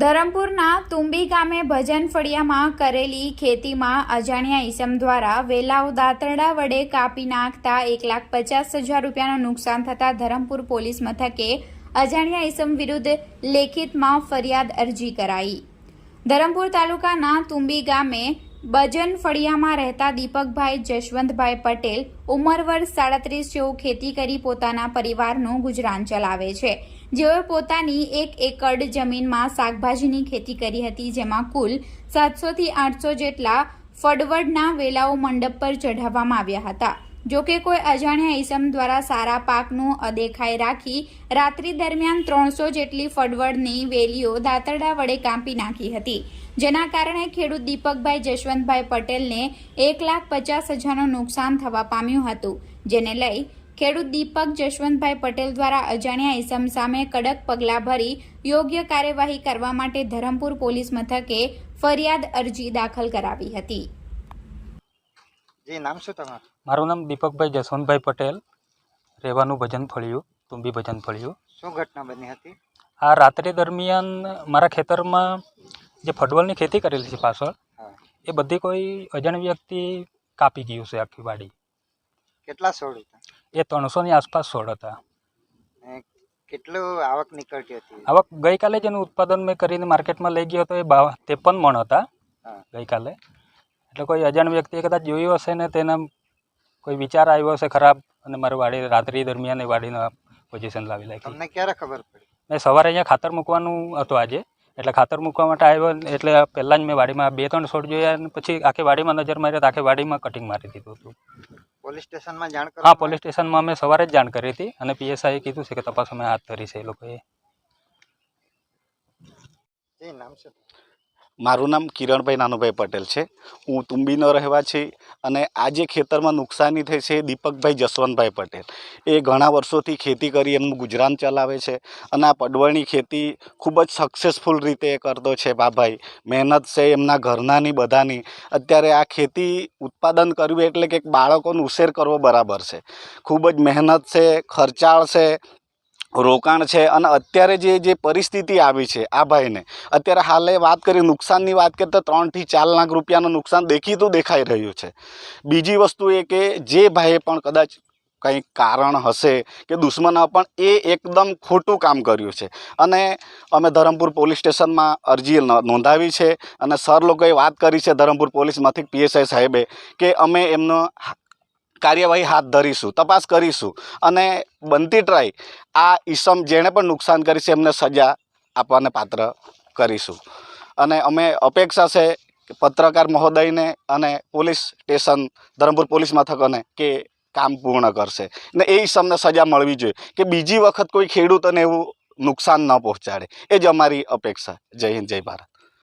ધરમપુરના તુંબી ગામે ભજન ફળિયામાં કરેલી ખેતીમાં અજાણ્યા ઈસમ દ્વારા વેલાઓ દાંતરડા વડે કાપી નાખતા એક લાખ પચાસ હજાર રૂપિયાનું નુકસાન થતાં ધરમપુર પોલીસ મથકે અજાણ્યા ઈસમ વિરુદ્ધ લેખિતમાં ફરિયાદ અરજી કરાઈ. ધરમપુર તાલુકાના તુંબી ગામે બજન ફળિયામાં રહેતા દીપકભાઈ જશવંતભાઈ પટેલ ઉંમર વર્ષ સાડત્રીસ જેવું ખેતી કરી પોતાના પરિવારનું ગુજરાન ચલાવે છે. જેઓએ પોતાની એક એકડ જમીનમાં શાકભાજીની ખેતી કરી હતી, જેમાં કુલ સાતસોથી આઠસો જેટલા ફડવડના વેલાઓ મંડપ પર ચઢાવવામાં આવ્યા હતા. જોકે કોઈ અજાણ્યા ઈસમ દ્વારા સારા પાકનું અદેખાઈ રાખી રાત્રિ દરમિયાન ત્રણસો જેટલી ફડવડની વેલીઓ દાંતરડા વડે કાપી નાખી હતી. જેના કારણે ખેડૂત દીપકભાઈ જશવંતભાઈ પટેલને એક લાખ પચાસ હજારનું નુકસાન થવા પામ્યું હતું, જેને લઈ ખેડૂત દીપક જશવંતભાઈ પટેલ દ્વારા અજાણ્યા ઈસમ સામે કડક પગલાં ભરી યોગ્ય કાર્યવાહી કરવા માટે ધરમપુર પોલીસ મથકે ફરિયાદ અરજી દાખલ કરાવી હતી. નામ શું તમારું? મારું નામ દીપકભાઈ જસવંતભાઈ પટેલ. રહેવાનું ભજન ફળ્યું તુંબી ભજન ફળ્યું. શું ઘટના બની હતી? આ રાત્રે દરમિયાન મારા ખેતરમાં જે ફડવલની ખેતી કરેલી છે પાછળ એ બધી કોઈ અજાણ વ્યક્તિ કાપી ગયું છે આખી વાડી. કેટલા છોડ હતા? એ ત્રણસોની આસપાસ છોડ હતા. કેટલું આવક નીકળતી હતી? આવક ગઈકાલે જ એનું ઉત્પાદન મેં કરીને માર્કેટમાં લઈ ગયો હતો એ ત્રેપન મણ હતા ગઈકાલે. એટલે કોઈ અજાણ વ્યક્તિએ કદાચ જોયું હશે ને તેના કોઈ વિચાર આવ્યો હશે ખરાબ અને મારી વાડી રાત્રિ દરમિયાન એ વાડીના પોઝિશન લાવી લાગી તમને ક્યારે ખબર પડી? મેં સવારે અહીંયા ખાતર મૂકવાનું હતું આજે એટલે ખાતર મૂકવા માટે આવ્યો એટલે પહેલાં જ મેં વાડીમાં બે ત્રણ છોડ જોયા અને પછી આખી વાડીમાં નજર મારી આખી વાડીમાં કટિંગ મારી દીધું હતું. પોલીસ સ્ટેશનમાં જાણ હા પોલીસ સ્ટેશનમાં અમે સવારે જ જાણ કરી હતી અને પીએસઆઈએ કીધું છે કે તપાસ અમે હાથ ધરી છે એ લોકોએ. નામ શું? મારું નામ કિરણભાઈ નાનુભાઈ પટેલ છે. હું તુંબીનો રહેવાછી અને આ જે ખેતરમાં નુકસાની થઈ છે એ દીપકભાઈ જસવંતભાઈ પટેલ. એ ઘણા વર્ષોથી ખેતી કરી એમનું ગુજરાન ચલાવે છે અને આ પડવળની ખેતી ખૂબ જ સક્સેસફુલ રીતે કરતો છે બાભાઈ મહેનત છે એમના ઘરનાની બધાની. અત્યારે આ ખેતી ઉત્પાદન કર્યું એટલે કે બાળકોનો ઉછેર કરવો બરાબર છે. ખૂબ જ મહેનત છે, ખર્ચાળ છે રોકાણ છે અને અત્યારે જે જે પરિસ્થિતિ આવી છે આ ભાઈને, અત્યારે હાલે વાત કરી, નુકસાનની વાત કરીએ તો ત્રણથી ચાર લાખ રૂપિયાનું નુકસાન દેખીતું દેખાઈ રહ્યું છે. બીજી વસ્તુ એ કે જે ભાઈએ પણ કદાચ કંઈક કારણ હશે કે દુશ્મનો પણ એ એકદમ ખોટું કામ કર્યું છે. અને અમે ધરમપુર પોલીસ સ્ટેશનમાં અરજી નોંધાવી છે અને સર લોકોએ વાત કરી છે ધરમપુર પોલીસમાંથી પીએસઆઈ સાહેબે કે અમે એમનો કાર્યવાહી હાથ ધરીશું, તપાસ કરીશું અને બનતી ટ્રાય આ ઈસમ જેણે પણ નુકસાન કરી છે એમને સજા આપવાને પાત્ર કરીશું. અને અમે અપેક્ષા છે પત્રકાર મહોદયને અને પોલીસ સ્ટેશન, ધરમપુર પોલીસ મથકોને કે કામ પૂર્ણ કરશે. ને એ ઈસમને સજા મળવી જોઈએ કે બીજી વખત કોઈ ખેડૂતોને એવું નુકસાન ન પહોંચાડે. એ જ અમારી અપેક્ષા. જય હિન્દ, જય ભારત.